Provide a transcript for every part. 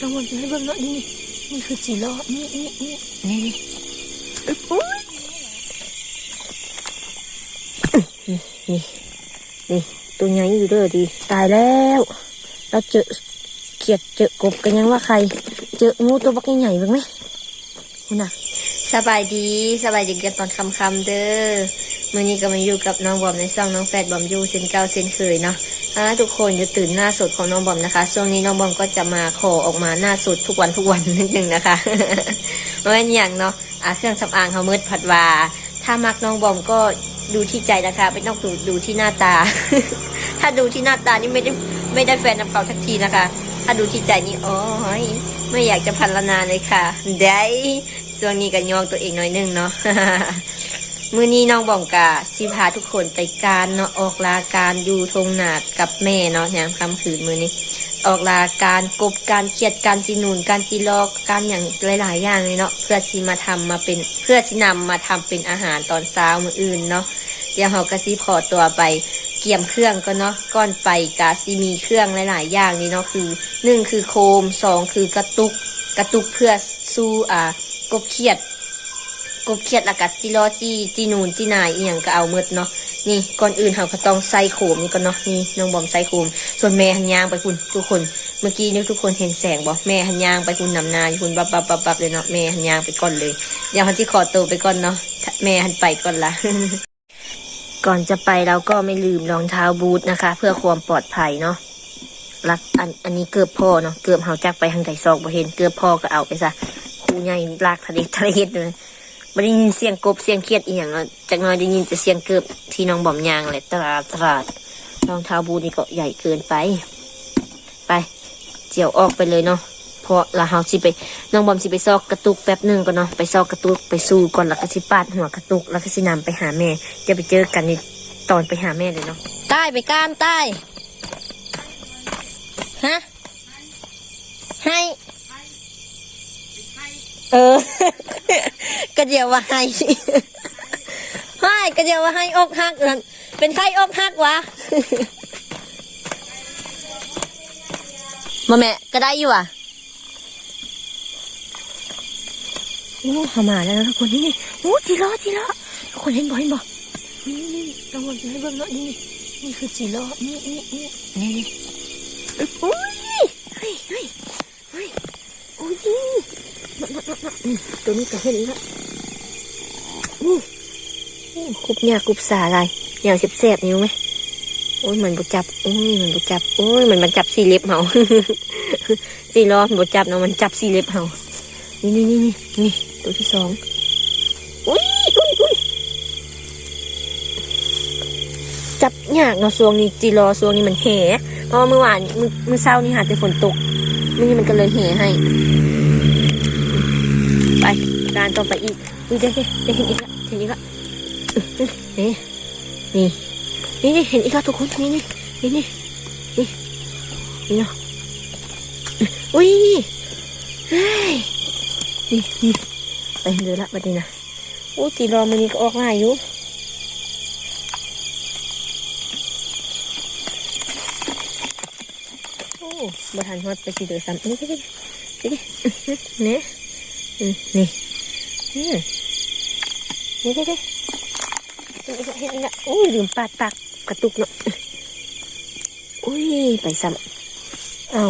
น้องบอมจะให้เบิ่งเนาะนี่นี่คือจีรอนี่นี่นี่นี่อุ้ยนี่นี่นี่ตัวใหญ่อยู่เด้อดีตายแล้วเราเจอเขียดเจอกบกันยังว่าใคร เจองูตัวบักใหญ่ๆบ้างไหมคุณน่ะสบายดีสบายดีกันตอนคำๆเด้อ มื่อนี้ก็มาอยู่กับน้องบอมในช่องน้องแฟดบอมอยู่เช่นเก่าเช่นเคยเนาะถ้าทุกคนจะตื่นหน้าสดของน้องบอมนะคะ ช่วงนี้น้องบอมก็จะมาขอออกมาหน้าสดทุกวันทุกวันนิดนึงนะคะเพราะว่าอย่างเนาะะเครื่องสำอางเขามืดผัดวา ถ้ามักน้องบอมก็ดูที่ใจนะคะ ไม่ต้องดูดูที่หน้าตา ถ้าดูที่หน้าตานี่ไม่ได้ไม่ได้แฟนกับเขาทักทีนะคะ ถ้าดูที่ใจนี่โอ้ยไม่อยากจะพันละนาเลยค่ะ ได้ช่วงนี้ก็ยองตัวเองหน่อยนึงเนาะ มือนี้น้องบอมกาสิพาทุกคนไปการเนาะออกลาการอยู่ทงนาดกับแม่เนาะยามค่ำคืนมือนี้ ออกลาการกบการเขียดการจีนูนการจีลอกการอย่างหลายๆอย่างเลยเนาะเพื่อที่มาทำมาเป็นเพื่อที่นำมาทำเป็นอาหารตอนเช้ามืออื่นเนาะเดี๋ยวเราก็สิขอตัวไปเกี่ยมเครื่องก็เนาะก้อนไปกาซิมีเครื่องหลาย ๆ อย่างนี่เนาะคือหนึ่งคือโคมสองคือกระตุกกระตุกเพื่อสู้อ่ากบเขียด กบเขียดและกัจิรอจีจีนูนจีนายอีหยังก็เอาหมดเนาะนี่ก่อนอื่นเราก็ต้องใส่โขมนี่ก่อนเนาะนี่น้องบอมใส่โขม ส่วนแม่หันยางไปคุณทุกคนเมื่อกี้นี่ทุกคนเห็นแสงบ่แม่หันยางไปคุณนำนาอยู่คุณบับบับบับบับเลยเนาะแม่หันยางไปก่อนเลยเดี๋ยวเขาที่ขอตัวไปก่อนเนาะแม่หันไปก่อนละก่อนจะไปเราก็ไม่ลืมรองเท้าบูทนะคะ เพื่อความปลอดภัยเนาะรักอันอันนี้เกือบพ่อเนาะเกือบเฮาจักไปทางไต่ซอกบ่เห็นเกือบพ่อก็เอาไปซะครูใหญ่ลากทะเลทะเลเลย ไม่ได้ยินเสียงกบเสียงเครียดอีหยังเนาะจากหน้อยได้ยินแต่เสียงเกือบที่น้องบอมยางเลยตลาดตลาดรองเท้าบูทนี่ก็ใหญ่เกินไป ไป เจียวออกไปเลยเนาะเพราะละเฮาสิไปน้องบอมสิไปซอกกระตุกแป๊บหนึงก่อนเนาะไปซอกกระตุกไปสู้ก่อนแล้วก็สิปาดหัวกระตุกแล้วก็สินำไปหาแม่ จะไปเจอกันในตอนไปหาแม่เลยเนาะใต้ไปก้านใต้ฮะให้ เออ ก็เดียวว่าให้ให้ก็เดียวว่าให้อกหักนั่นเป็นใครอกหักวะมาแม่ก็ได้อยู่อะโอ้เขามาแล้วนะทุกคนนี่นี่โอ้จีรอจีรอทุกคนเห็นบ่เห็นบ่นี่นี่น้องอลจะให้เบิ่งเนาะนี่นี่คือจีรอนี่นี่นี่นี่นี่อึ๊บอุ้ยเฮ้ยเฮ้ยเฮ้ยโอ้ย ตัวนี้ก็เห็นอีกแล้วอู้อู้คุบหยาคุบสาอะไรอย่างเสียบๆนี่รู้ไหมโอ้ยมันบจับโอ้ยมันบจับโอ้ยมันมันจับสี่เล็บเหาสีล้อมันบจับเนาะมันจับสี่เล็บเหานี่นี่นี่นี่นี่ตัวที่สองอุ้ยอุ้ยอุ้ยจับยากเนาะช่วงนี้จีรอช่วงนี้มันแห่เพราะว่าเมื่อวานมือมือเช้านี่หาแต่ฝนตกมื่อนี้มันก็เลยแห่ให้ การต่อไปอีกอุ้ยได้ได้ได้เห็นอีกละเห็นอีกละนี่นี่นี่นี่เห็นอีกแล้วทุกคนนี่นี่นี่นี่นี่นี่เนาะอุ้ยเฮ้ยนี่นี่ไปเดินละบัดนี้นะโอ้ตีรอมันนี่ก็ออกง่ายอยู่โอ้บทันฮอดไปสิเดือซ้ำนี่นี่นี่นี่นี่ อืมนี่อืมนี่นี่นี่เห็นอีกแล้วเห็นอีกแล้วอุ้ยลืมปาดปากกระตุกเนาะอุ้ยไปซ้ำเอา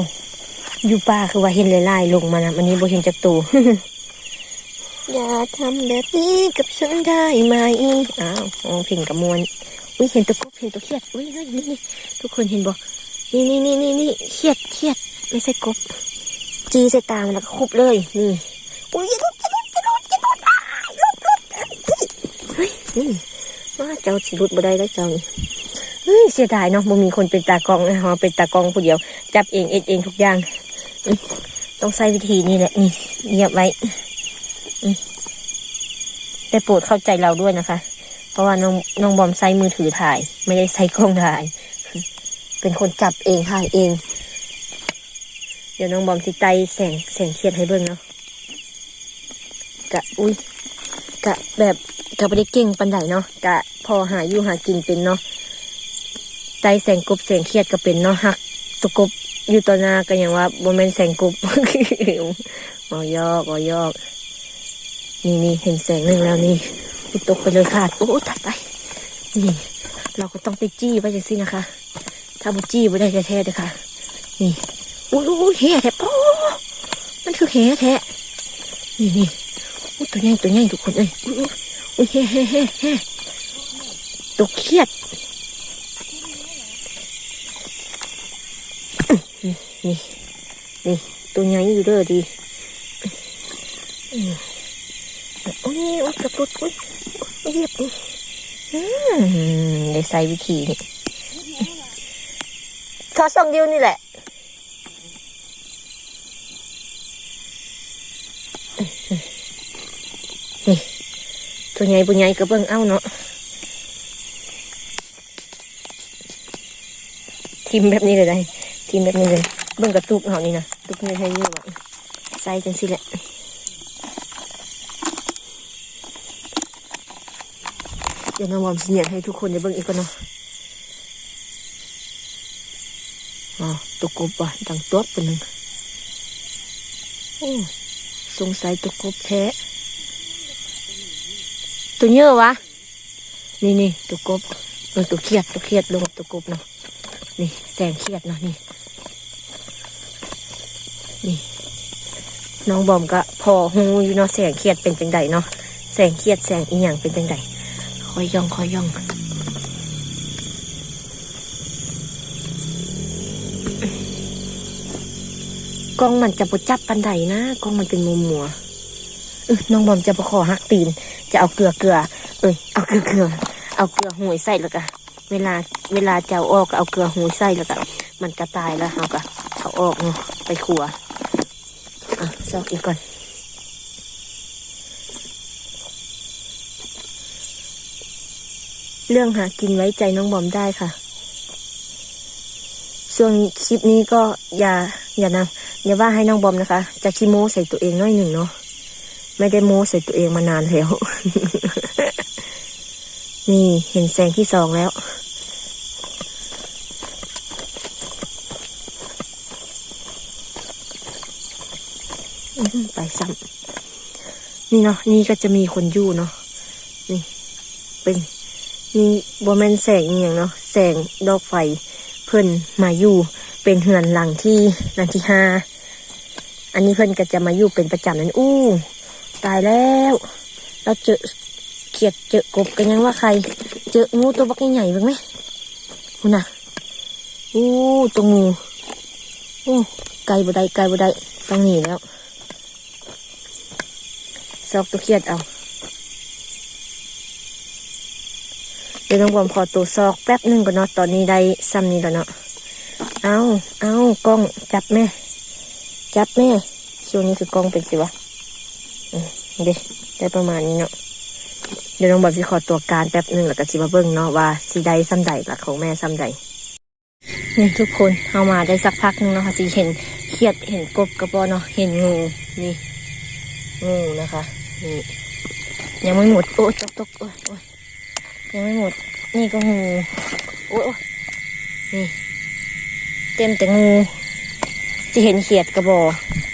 อยู่ป่าคือว่าเห็นลายๆลงมานะอันนี้โบเห็นจากตูอย่าทำแบบนี้กับฉันได้ไหมอ้าวมองเพ่งกับมวลอุ้ยเห็นตัวกบเห็นตัวเคียดอุ้ยเฮ้ยนี่นี่ทุกคนเห็นบ่นี่นี่นี่นี่นี่เคียดเคียดไม่ใช่กบ จีใส่ตามันแล้วก็คุบเลยนี่อุ้ยจะ เฮ้ยว่าเจ้าสิรุดบ่ได้แล้วเจ้าเฮ้ยเสียดายเนาะบ่มีคนเป็นตากองนะฮะเป็นตากองผู้เดียว จับเองเอ็ดเองทุกอย่าง ต้องใช้วิธีนี้แหละนี่เงียบไว้แต่โปรดเข้าใจเราด้วยนะคะ เพราะว่าน้องน้องบอมใช้มือถือถ่าย ไม่ได้ใช้กล้องถ่าย เป็นคนจับเองถ่ายเอง เดี๋ยวน้องบอมสิไตแสงแสงเครียดให้เบิ่งเนาะกะอุ้ยกะแบบ กะไม่ได้เก่งปันใดเนาะกะพอหาอยู่หากินเป็นเนาะใจแสงกบแสงเครียดก็เป็นเนาะหักตัวกบอยู่ต่อหน้าก็ยังว่าโมเมนแสงกรุบบอยอกบอยอก นี่นี่เห็นแสงหนึ่งแล้วนี่ตกไปเลยขาดโอ้ตัดไป นี่ เราก็ต้องไปจี้ไว้จังสินะคะ ถ้าบุจี้ไม่ได้แท้ๆเลยค่ะ นี่อุ้ยอุ้ยแห่แท้โอ้มันคือแห่แท้นี่นี่ตัวใหญ่ตัวใหญ่ทุกคนเอ้ย อุ้ยอุ้ยแห่แห่แห่แห่ตัวเครียดนี่นี่ตัวใหญ่อยู่เด้อดีโอ้ยโอ้ยกระตุดโอ้ยเหยียบนี่อืมได้ใส่วิธีนี่ทอดสองเดียวนี่แหละ ตัวใหญ่ตัวใหญ่ก็เบิ่งเอาเนาะทิมแบบนี้เลยได้ทีมแบบนี้เลยเบิ่งกระตุกเขานี่นะตุกเนี่ให้ยี่แบบใส่จังสิแหละเดี๋ยวน้องวอมสิเนี่ยให้ทุกคนได้เบิ่งอีกก่อนเนาะอ๋อตุกกบว่ะดังตัวเป็นหนึ่งโอ้สงสัยตุกกบแท้ ตัวเยอะวะ นี่นี่ตุกกบเออตุกเครียดตุกเครียดลงกับตุกบเนาะนี่แสงเครียดเนาะนี่ นี่ น้องบอมก็พอหูอยู่เนาะแสงเครียดเป็นจังใดเนาะแสงเครียดแสงอีหยังเป็นจังใดคอยย่องคอยย่องกล้องมันจะบจับปันใดนะกล้องมันเป็นมุมมัวเออน้องบอมจะประคอหักตีน จะเอาเกลือเกลือ เอ้ยเอาเกลือเกลือ เอาเกลือหวยใส่แล้วก็เวลาเวลาจะเอาออกเอาเกลือหวยใส่แล้วก็มันกระตายแล้วเอาก็เอาออกเนาะไปขัวอะซอกอีกก่อนเรื่องหากินไว้ใจน้องบอมได้ค่ะ ส่วนคลิปนี้ก็อย่าอย่านะอย่าว่าให้น้องบอมนะคะ จะขี้โม้ใส่ตัวเองน้อยหนึ่งเนาะ ไม่ได้โม้ใส่ตัวเองมานานแล้ว นี่เห็นแสงที่สองแล้ว ไปซ้ำนี่เนาะนี่ก็จะมีคนอยู่เนาะนี่ เป็นนี่บแมนแสงอย่างเนาะแสงดอกไฟเพิ่นมาอยู่เป็นเหือนหลังที่หลังที่ห้าอันนี้เพิ่นก็จะมาอยู่เป็นประจำนั่นอู้ ตายแล้ว เราเจอเขียดเจอกบกันยังว่าใคร เจองูตัวบักใหญ่บ้างไหมคุณน่ะอู้ตัวงูอู้ไกลบ่ได้ไกลบ่ได้ต้องหนีแล้วซอกตัวเครียดเอาเดี๋ยวน้องบอมขอตัวซอกแป๊บหนึ่งก่อนเนาะตอนนี้ได้ซ้ำนี้แล้วเนาะเอาเอากล้องจับแม่ จับแม่ช่วงนี้คือกล้องเป็นสิวะ เด็ได้ประมาณนี้เนาะเดี๋ยวน้องบอมสิขอตัวการแป๊บหนึ่งแล้วก็สิมาเบิ่งเนาะว่าสิได้ซ้ำใดหลักของแม่ซ้ำใดนี่ทุกคนเอามาได้สักพักหนึงเนาะคะสิเห็นเครียดเห็นกบกระปอเนาะเห็นงูนี่งูนะคะนี่ยังไม่หมดโอ้ตกตกโอ้ยโอ้ยยังไม่หมด นี่ก็งูโอ้ยโอ้ยนี่ เต็มแต่งู จะเห็นเขียดกระบอ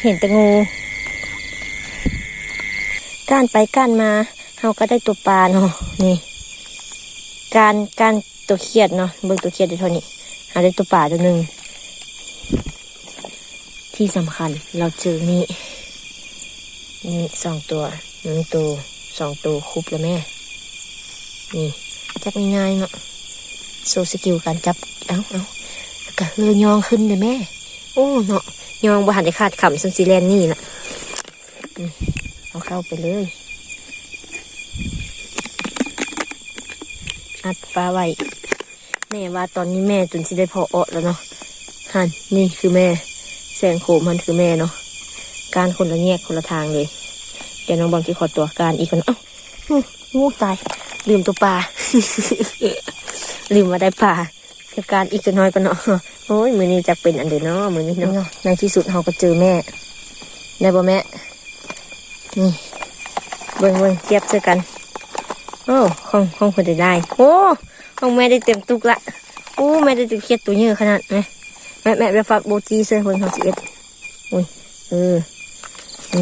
เห็นแต่งู ก้านไปก้านมาเราก็ได้ตัวปลาเนาะนี่การการตัวเขียดเนาะเบิ่งตัวเขียดได้เท่านี้หาได้ตัวปลาตัวหนึ่งที่สำคัญเราเจอนี่นี่สองตัวหนึ่งตัวสองตัวคุบแล้วแม่ นี่จับง่ายๆเนาะโซสกิลการจับเอาเอาแล้วก็เฮือยองขึ้นเลยแม่ โอ้เนาะยองบ่หันได้ขาดขำซันซีแลนนี่นะอืม เอาเข้าไปเลย อัดฟ้าไว้แม่ว่าตอนนี้แม่จนสิได้พอเอแล้วเนาะหันนี่คือแม่ แสงโขมมันคือแม่เนาะการคนละแยกคนละทางเลย เดี๋ยวน้องบอลที่ขอตัวการอีกคนเอ้างูตายลืมตัวปลาลืมมาได้ปลาเดี๋ยวการอีกจะน้อยปะเนาะโอ้ยมือนี้จะเป็นอันเดียวเนาะมือนี้เนาะในที่สุดเราก็เจอแม่ได้บ่แม่ นี่เบิ่งเบิ่งเทียบเจอกัน โอ้ของของคนได้ได้ โอ้ของแม่ได้เต็มตุกละโอ้แม่ได้จะเครียดตัวเยอะขนาดไหมแม่แม่ไปฟักโบจีเสื้อเพิ่นเขาสิเอ็ดอุ้ยเออ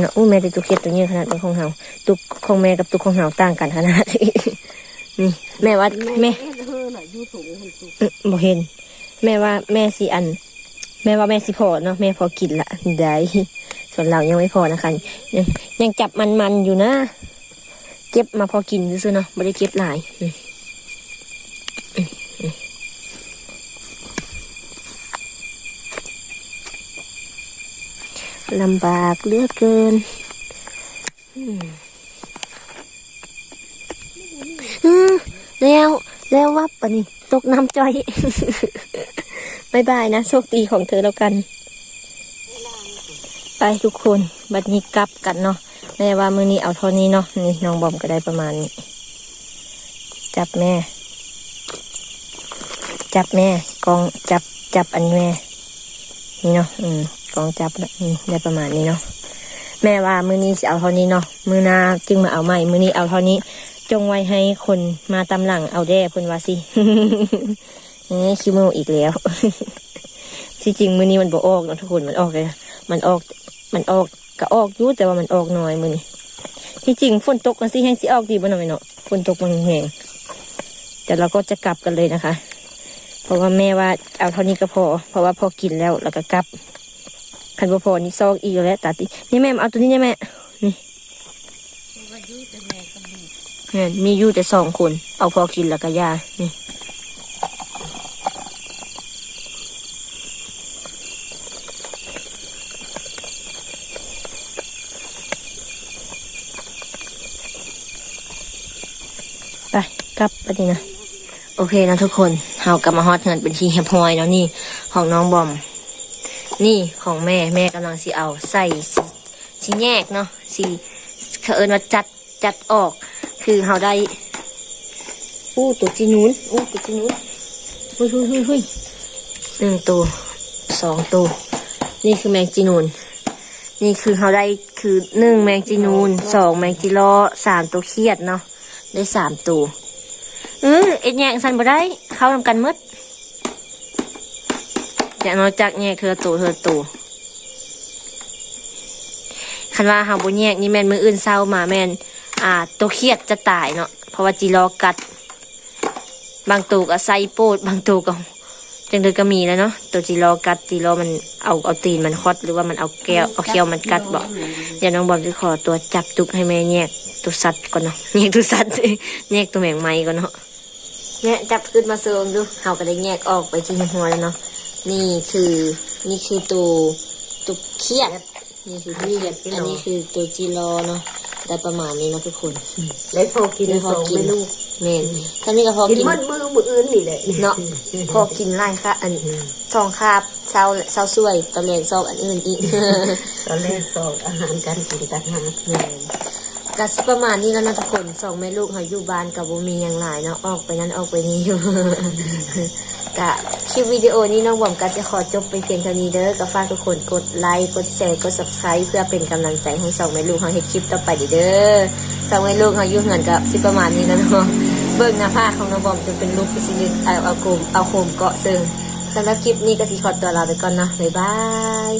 น่ะอู้แม่ได้ตุกเข็ดตัวนี้ขนาดเป็นของเฮาตุกของแม่กับตุกของเฮาต่างกันขนาดนี้นี่แม่ว่าแม่เฮ็ดเฮือน่ะอบ่เห็น แม่ว่าแม่สิอัน แม่ว่าแม่สิพอเนาะแม่พอกินละได้ ส่วนเรายังไม่พอนะคะ ยังยังจับมันมันอยู่นะ เก็บมาพอกินซื้อๆเนาะไม่ได้เก็บหลายลำบากเหลือเกินแล้วแล้วว่าปะนี่ ตกน้ำจ้อยบายบายนะ โชคดีของเธอแล้วกัน ไปทุกคน บัดนี้กลับกันเนาะแม่ว่ามือนี้เอาเท่านี้เนาะ นี่น้องบอมก็ได้ประมาณนี้ จับแม่ จับแม่ กองจับจับอันแม่ นี่เนาะ อืม กองจับนะได้ประมาณนี้เนาะ แม่ว่ามือนี้จะเอาเท่านี้เนาะ มือหนาจึงมาเอาใหม่ มือนี้เอาเท่านี้ จงไว้ให้คนมาตำหลังเอาแด้เพิ่นว่าสิเอ้ยคิวโมอีกแล้ว ที่จริงมือนี้มันบ่ออกเนาะทุกคนมันออกเลยมันออกมันออกก็ออกอยู่แต่ว่ามันออกน้อยมือนี้ที่จริงฝนตกกันสิแห้งสิออกดีบ่หน่อยเนาะฝนตกมันแห้งแต่เราก็จะกลับกันเลยนะคะ เพราะว่าแม่ว่าเอาเท่านี้ก็พอ เพราะว่าพอกินแล้วแล้วก็กลับคันบ่พอนี่ซอกอีกแล้วตาตินี่แม่มาเอาตัวนี้เนี่ยแม่นี่ว่าอยู่แต่แม่ก็มีแม่นมีอยู่แต่สองคน เอาพอกินแล้วก็ยานี่ไป กลับไปดีนะโอเคนะทุกคนเฮากลับมาฮอตเงินเป็นทีเฮยบฮอยแล้วนี่ของน้องบอม นี่ของแม่แม่กำลังสิเอาใส่สิสิแยกเนาะสิเขเอิญว่าจัดจัดออก คือเฮาได้ อู้ตัวจีนูนอู้ตัวจีนูนเฮ้ยเฮ้ยเฮ้ยฮุยหนึ่งตัวสองตัวนี่คือแมงจีนูนนี่คือเขาได้คือหนึ่งแมงจีนูนสองแมงจีรอสามตัวเครียดเนาะได้สามตัว ออเอ็ดแยกสันบ่ได้ เข้าทำกันหมดอย่านอยจากแยกเธอตัวเธอตัวคันว่าเฮาบ่แยกนี่แม่นมืออื่นเศร้ามาแม่นอ่าตัวเครียดจะตายเนาะเพราะว่าจีรอกัด บางตัวก็ใส่โปดบางตัวก็จังเดือก็มีแล้วเนาะตัวจีรอกัดจีรอมันเอาเอาตีนมันคอดหรือว่ามันเอาแก้วเอาเขี้ยวมันกัดบอกเดี๋ยวน้องบอมจะขอตัวจับตุกให้แม่แยกตัวสัตว์ก่อนเนาะแยกตัวสัตว์แยกตัวแมงไม้ก่อนเนาะ เนี่ยจับขึ้นมาเซิงดูเขาก็ได้แยกออกไปที่หัวแล้วเนาะนี่คือนี่คือตัวตัวเครียดนี่คือเครียดอันนี้คือตัวจีรอเนาะได้ประมาณนี้เนาะทุกคนแล้วพอกินได้สองไม่ลูกเมนท่านี้ก็พอกินกินมันมือมืออื่นนี่แหละเนาะพอกินไล่ค่ะอันทองคาบเช้าเช้าช่วยตอนแรกซอกอันอื่นอีกตอนแรกสอบอาหารการกินต่างหาก ก็สิประมาณนี้แล้วนะทุกคนสองแม่ลูกเขาอยู่บ้านกับบ่มีอย่างหลายเนาะออกไปนั้นออกไปนี้อยู่ กะคลิปวิดีโอนี้น้องบอมก็จะขอจบไปเพียงเท่านี้เด้อก็ฝากทุกคนกดไลค์กดแชร์กด subscribe เพื่อเป็นกำลังใจให้สองแม่ลูกเขาเฮ็ดคลิปต่อไปเด้อสองแม่ลูกเขาอยู่เหือนกับสิประมาณนี้แล้วเนาะเบิ่งหน้าผากของน้องบอมจะเป็นลูกที่สิยึดเอาเอาโคมเอาโคมเกาะซึ่งสำหรับคลิปนี้ก็สิขอตัวลาไปก่อนเนาะบ๊ายบาย